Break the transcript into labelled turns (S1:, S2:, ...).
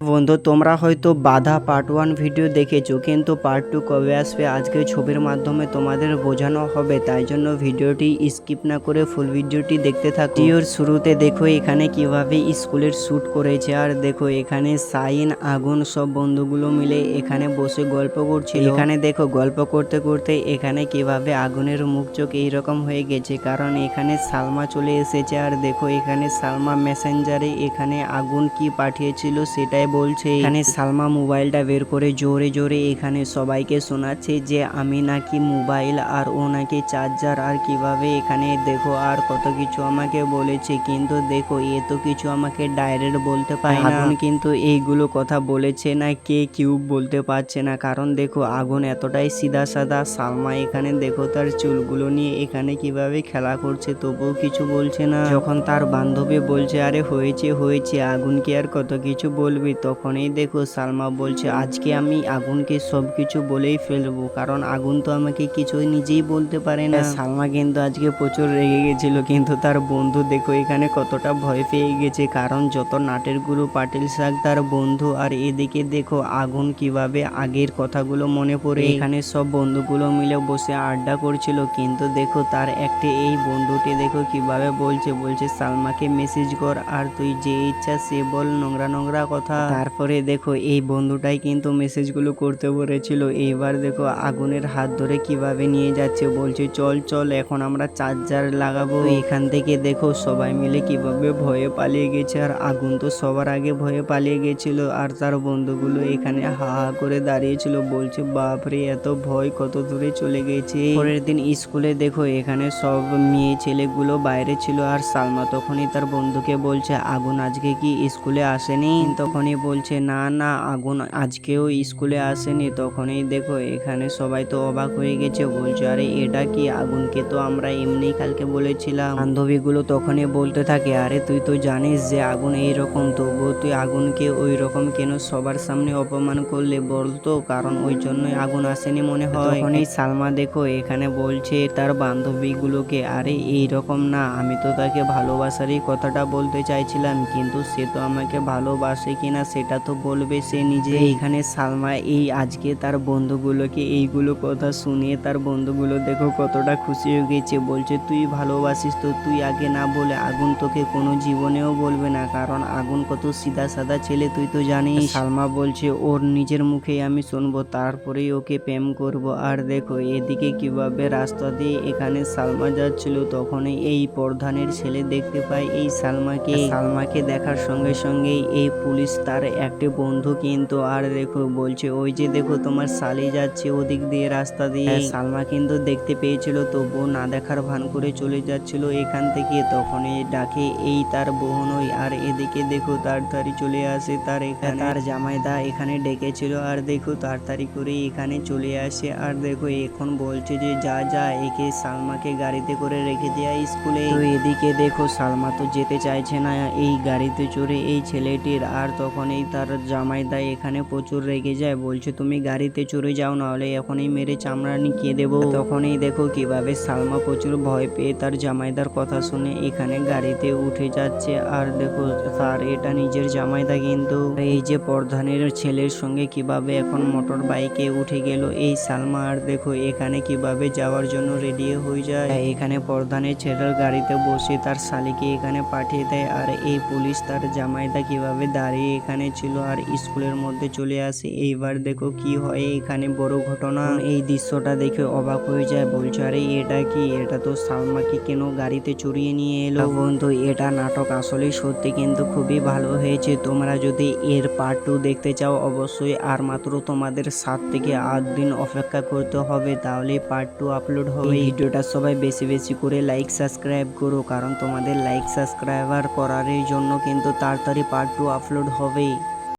S1: বন্ধু, তোমরা হয়তো বাধা পার্ট ওয়ান ভিডিও দেখেছ, কিন্তু পার্ট টু কবে আসবে আজকে ছবির মাধ্যমে তোমাদের বোঝানো হবে। তাই জন্য ভিডিওটি স্কিপ না করে ফুল ভিডিওটি দেখতে থাকো। ভিডিওর শুরুতে দেখো এখানে কীভাবে স্কুলের শ্যুট করেছে, আর দেখো এখানে সাইন, আগুন সব বন্ধুগুলো মিলে এখানে বসে গল্প করছে এখানে দেখো গল্প করতে করতে এখানে কীভাবে আগুনের মুখ চোখ এইরকম হয়ে গেছে, কারণ এখানে সালমা চলে এসেছে, আর দেখো এখানে সালমা মেসেঞ্জারে এখানে আগুন কি পাঠিয়েছিল সেটাই বলছে এখানে সালমা মোবাইলটা বের করে জোরে জোরে এখানে সবাইকে শোনাচ্ছে যে আমি নাকি মোবাইল আর ও নাকি চার্জার আর কীভাবে এখানে দেখো আর কত কিছু আমাকে বলেছে কিন্তু দেখো এ তো কিছু আমাকে ডাইরেক্ট বলতে পারে না। আগুন কিন্তু এইগুলো কথা বলেছে না কে কিউব বলতে পারছে না কারণ দেখো আগুন এতটাই সিধা সাদা সালমা এখানে দেখো তার চুলগুলো নিয়ে এখানে কীভাবে খেলা করছে তবুও কিছু বলছে না। যখন তার বান্ধবী বলছে আরে হয়েছে হয়েছে আগুনকে আর কত কিছু বলবি তখনই দেখো সালমা বলছে আজকে আমি আগুনকে সব কিছু বলেই ফেলব কারণ আগুন তো আমাকে কিছু নিজেই বলতে পারে না। সালমা কিন্তু আজকে প্রচুর রেগে গেছিল কিন্তু তার বন্ধু দেখো এখানে কতটা ভয় পেয়ে গেছে কারণ যত নাটের গুরু পাটিল শাক তার বন্ধু আর এদিকে দেখো আগুন কীভাবে আগের কথাগুলো মনে পড়ে। এখানে সব বন্ধুগুলো মিলে বসে আড্ডা করছিল কিন্তু দেখো তার একটি এই বন্ধুটি দেখো কীভাবে বলছে বলছে সালমাকে মেসেজ কর আর তুই যে ইচ্ছা সে বল নোংরা নোংরা কথা। তারপরে দেখো, এই বন্ধুটাই কিন্তু মেসেজগুলো করতে বলেছিল। এইবার দেখো, আগুনের হাত ধরে কীভাবে নিয়ে যাচ্ছে? বলছে, চল চল, এখন আমরা চার্জার লাগাবো। এখান থেকে দেখো, সবাই মিলে কীভাবে ভয়ে পালিয়ে গেছে। আর আগুন তো সবার আগে ভয়ে পালিয়ে গেছিল। আর তার বন্ধুগুলো এখানে হা হা করে দাঁড়িয়েছিল। বলছে বাপরে এত ভয়, কত দূরে চলে গেছে? পরের দিন স্কুলে দেখো, এখানে সব মেয়ে ছেলেগুলো বাইরে ছিল। আর সালমা তখনই তার বন্ধুকে বলছে, আগুন আজকে কি স্কুলে আসেনি? তখনই বলছে, না না, আগুন আজকেও স্কুলে আসেনি, তখনই দেখো, এখানে সবাই তো অবাক হয়ে গেছে। বলছে, আরে, এটা কি আগুনকে তো আমরা এমনি কালকে বলেছিলাম। বান্ধবীগুলো তখনই বলতে থাকে, আরে, তুই তো জানিস যে আগুন এইরকম, তবুও তুই আগুনকে ওই রকম কেন সবার সামনে অপমান করলে বলতো? কারণ ওই জন্যই আগুন আসেনি মনে হয়। তখনই সালমা দেখো, এখানে বলছে তার বান্ধবীগুলোকে, আরে এই রকম না, আমি তো তাকে ভালোবাসারই কথাটা বলতে চাইছিলাম, কিন্তু সে তো আমাকে ভালোবাসে কিনা সেটা তো বলবে সে নিজে। এখানে সালমা এই আজকে তার বন্ধুগুলোকে এইগুলো কথা শুনিয়ে তার বন্ধুগুলো দেখো কতটা খুশি হয়ে গেছে। বলছে তুই ভালোবাসিস তো তুই আগে না বলে আগুন তোকে কোনো জীবনেও বলবে না। কারণ আগুন কত সিধা সাদা ছেলে তুই তো জানিস। সালমা বলছে ওর নিজের মুখেই আমি শুনব তারপরেই ওকে প্রেম করব। আর দেখো এদিকে কীভাবে রাস্তা দিয়ে এখানে সালমা যাচ্ছিল তখনই এই প্রধানের ছেলে দেখতে পায় এই সালমাকে। সালমাকে দেখার সঙ্গে সঙ্গেই এই পুলিশ তার একটি বন্ধু কিন্তু আর দেখো বলছে ওই যে দেখো তোমার সালি যাচ্ছে ওদিক দিয়ে রাস্তা দিয়ে। সালমা কিন্তু দেখতে পেয়েছিল তবুও না দেখার ভান করে চলে যাচ্ছিল এখান থেকে। তখনই ডাকে এই তার বোন ওই। আর এদিকে দেখো তাড়াতাড়ি চলে আসে তার এখানে। তার জামাইদা এখানে ডেকেছিল আর দেখো তাড়াতাড়ি করে এখানে চলে আসে। আর দেখো এখন বলছে যে যা যা একে সালমাকে গাড়িতে করে রেখে দেয়া স্কুলে। তো এদিকে দেখো সালমা তো যেতে চাইছে না এই গাড়িতে চড়ে এই ছেলেটির। আর তখন এই তার জামাইদা এখানে প্রচুর রেগে যায়, বলছে, তুমি গাড়িতে চড়ে যাও, নাহলে এখনই মেরে চামড়া নিকিয়ে দেবো। তখনই দেখো কীভাবে সালমা প্রচুর ভয় পেয়ে তার জামাইদার কথা শুনে এখানে গাড়িতে উঠে যাচ্ছে। আর দেখো তার এটা নিজের জামাইদা কিন্তু। এই যে প্রধানের ছেলের সঙ্গে কীভাবে এখন মোটর বাইকে উঠে গেল, এই সালমা, আর দেখো, এখানে কীভাবে যাওয়ার জন্য রেডি হয়ে যায়। এখানে প্রধানের ছেলের গাড়িতে বসে তার শালিকে এখানে পাঠিয়ে দেয়, আর এই পুলিশ তার জামাইদা কীভাবে দাঁড়িয়ে এখানে ছিল আর স্কুলের মধ্যে চলে আসে। এইবার দেখো কি হয়, এখানে বড় ঘটনা। এই দৃশ্যটা দেখে অবাক হয়ে যায়, বলছে, আরে, এটা কি? এটা তো সালমাকে কেন গাড়িতে চড়িয়ে নিয়ে এলো? বন্ধু, এটা নাটক আসলে সত্যি কিন্তু খুবই ভালো হয়েছে। তোমরা যদি এর পার্ট টু দেখতে চাও, অবশ্যই আর মাত্র তোমাদের সাত থেকে আট দিন অপেক্ষা করতে হবে। তাহলে পার্ট টু আপলোড হবে। ভিডিওটা সবাই বেশি বেশি করে লাইক সাবস্ক্রাইব করো। কারণ তোমাদের লাইক সাবস্ক্রাইবার করার জন্য কিন্তু তাড়াতাড়ি পার্ট টু আপলোড vi